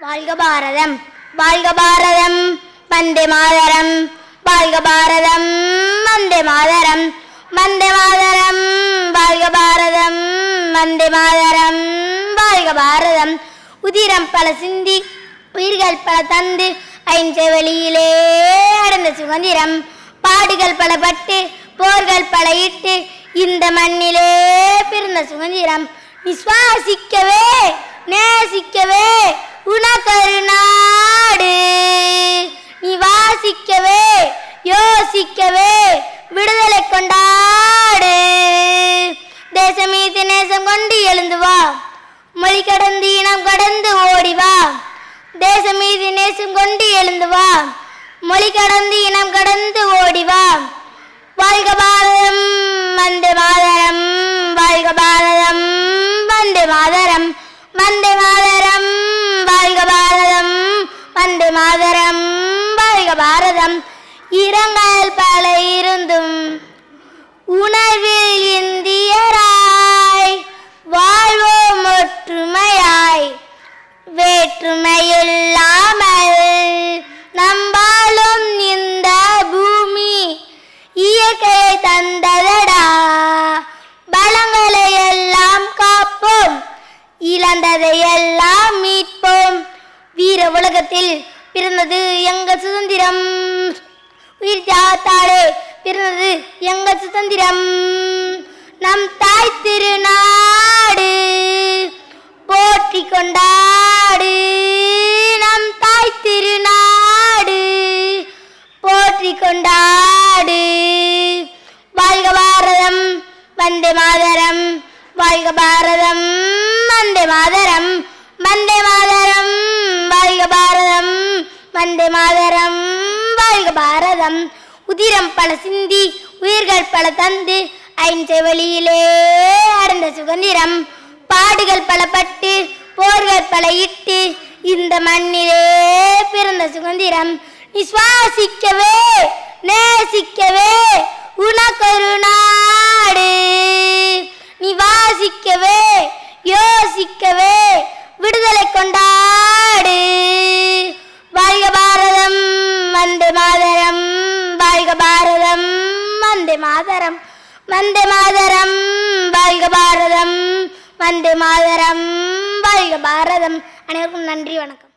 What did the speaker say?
வாழ்க பாரதம் வாழ்க பாரதம் வந்தே மாதரம் வாழ்க பாரதம் வந்தே மாதரம் வந்தே மாதரம் வாழ்க பாரதம் வந்தே மாதரம் வாழ்க பாரதம். உதிரம் பல சிந்தி உயிர்கள் பல தந்து ஐஞ்செவெளியிலே அடைந்த சுதந்திரம். பாடுகள் பல பட்டு போர்கள் பல இட்டு இந்த மண்ணிலே பிறந்த சுதந்திரம். விசுவாசிக்கவே நேசிக்கவே உனக்கொரு நாடு நீ வாசிக்கவே யோசிக்கவே விடுதலை கொண்டாடு. தேசம் மீது நேசம் கொண்டு எழுந்து வா. மொழி கடந்து இனம் கடந்து ஓடி வா. தேசம் மீது நேசம் கொண்டு எழுந்து வா. மொழி கடந்து இனம் கடந்து ஓடி வா. வாழ்க பாரதம் வந்தே இரங்கல் பல இருந்தும் உணர்வில் இந்தியராய் வாழ்வோம் ஒற்றுமையாய். வேற்றுமையில்லாமல் நம்பாலும் இந்த பூமி இயற்கை தந்ததடா. பலங்களை எல்லாம் காப்போம் இழந்ததை எல்லாம் மீட்போம். வீர உலகத்தில் பிறந்தது எங்கள் சுதந்திரம். உயிர் தியாகத்தாலே பிறந்தது எங்கள் சுதந்திரம்? நம் தாய் திருநாடு போற்றி கொண்டாடு. நம் தாய் திருநாடு போற்றி கொண்டாடு. வாழ்க பாரதம் வந்தே மாதரம். வாழ்க பாரதம் வந்தே மாதரம். வந்தே மாதரம் வாழ்க பாரதம் வந்தே மாதரம். வாழ்க பாரதம். உதிரம் பல சிந்தி உயிர்கள் பல தந்து ஐஞ்செவெளியிலே அடைந்த சுதந்திரம். பாடுகள் பல பட்டு போர்கள் பல இட்டு இந்த மண்ணிலே பிறந்த சுதந்திரம். நீ சுவாசிக்கவே நேசிக்கவே உனக்கொரு நாடு. நீ வாசிக்கவே யோசிக்கவே விடுதலை கொண்டா வாழ்க பாரதம். வந்தே மாதரம். வந்தே மாதரம். வாழ்க பாரதம். வந்தே மாதரம். வாழ்க பாரதம். அனைவருக்கும் நன்றி வணக்கம்.